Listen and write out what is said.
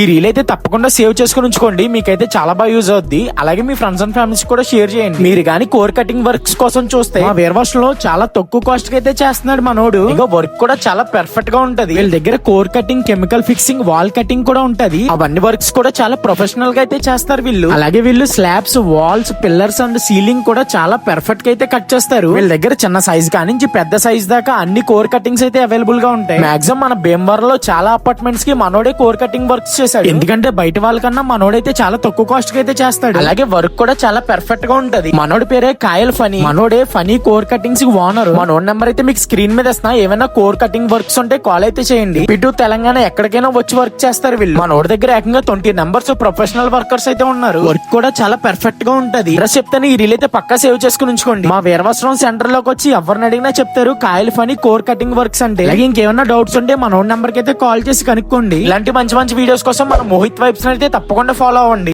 ఈ రీల్ అయితే తప్పకుండా సేవ్ చేసుకుని ఉంచుకోండి. మీకైతే చాలా బాగా యూజ్ అవుద్ది. అలాగే మీ ఫ్రెండ్స్ అండ్ ఫ్యామిలీస్ కూడా షేర్ చేయండి. మీరు కానీ కోర్ కటింగ్ వర్క్స్ కోసం చూస్తే మా వేర్ వాష్లో చాలా తక్కువ కాస్ట్కి అయితే చేస్తున్నాడు మనోడు. ఇంకా వర్క్ కూడా చాలా పర్ఫెక్ట్గా ఉంటది. వీళ్ళ దగ్గర core cutting chemical fixing wall cutting కూడా ఉంటది. అవన్నీ వర్క్స్ కూడా చాలా ప్రొఫెషనల్గా అయితే చేస్తారు వీళ్ళు. అలాగే వీళ్ళు slabs walls pillars and ceiling కూడా చాలా పర్ఫెక్ట్గా అయితే కట్ చేస్తారు. వీళ్ళ దగ్గర చిన్న సైజ్ కానించి పెద్ద సైజ్ దాకా అన్ని కోర్ కటింగ్స్ అయితే అవైలబుల్గా ఉంటాయి. మాక్సిమం మన భీమవరంలో చాలా అపార్ట్మెంట్స్కి మనోడే కోర్ కటింగ్ వర్క్స్ చేశాడు. ఎందుకంటే బయట వాళ్ళకన్నా మనోడైతే చాలా తక్కువ కాస్ట్కి అయితే చేస్తాడు. అలాగే వర్క్ కూడా చాలా పర్ఫెక్ట్గా ఉంటది. మనోడి పేరే కాయల్ ఫనీ మనోడే ఫనీ కోర్ కటింగ్స్ ఓనర్ మనోడ్ నెంబర్ అయితే మీకు స్క్రీన్ మీద ఇస్తున్నా. ఏమైనా కోర్ కటింగ్ వర్క్స్ ఉంటే కాల్ అయితే చేయండి. ఇటు తెలంగాణ ఎక్కడికైనా వచ్చి వర్క్ చేస్తారు వీళ్ళు. మనోడి దగ్గర ఏకంగా ట్వంటీ నెంబర్స్ ప్రొఫెషనల్ వర్కర్స్ అయితే ఉన్నారు. వర్క్ కూడా చాలా పర్ఫెక్ట్గా ఉంటది. డ్రెస్ చెప్తాను ఈ రీల్ అయితే పక్కా సేవ్ చేసుకుని ఉంచుకోండి. మా వీరవస్త్రం సెంటర్లోకి వచ్చి ఎవరిని అడిగినా చెప్తారు కాయల్ ఫనీ కోర్ కటింగ్ వర్క్స్ అంటే. ఇంకేమైనా డౌట్స్ ఉంటే మన నెంబర్కి అయితే కాల్ చేసి కనుక్కోండి. ఇలాంటి మంచి మంచి వీడియోస్ కోసం మన మోహిత్ వైబ్స్ అయితే తప్పకుండా ఫాలో అవ్వండి.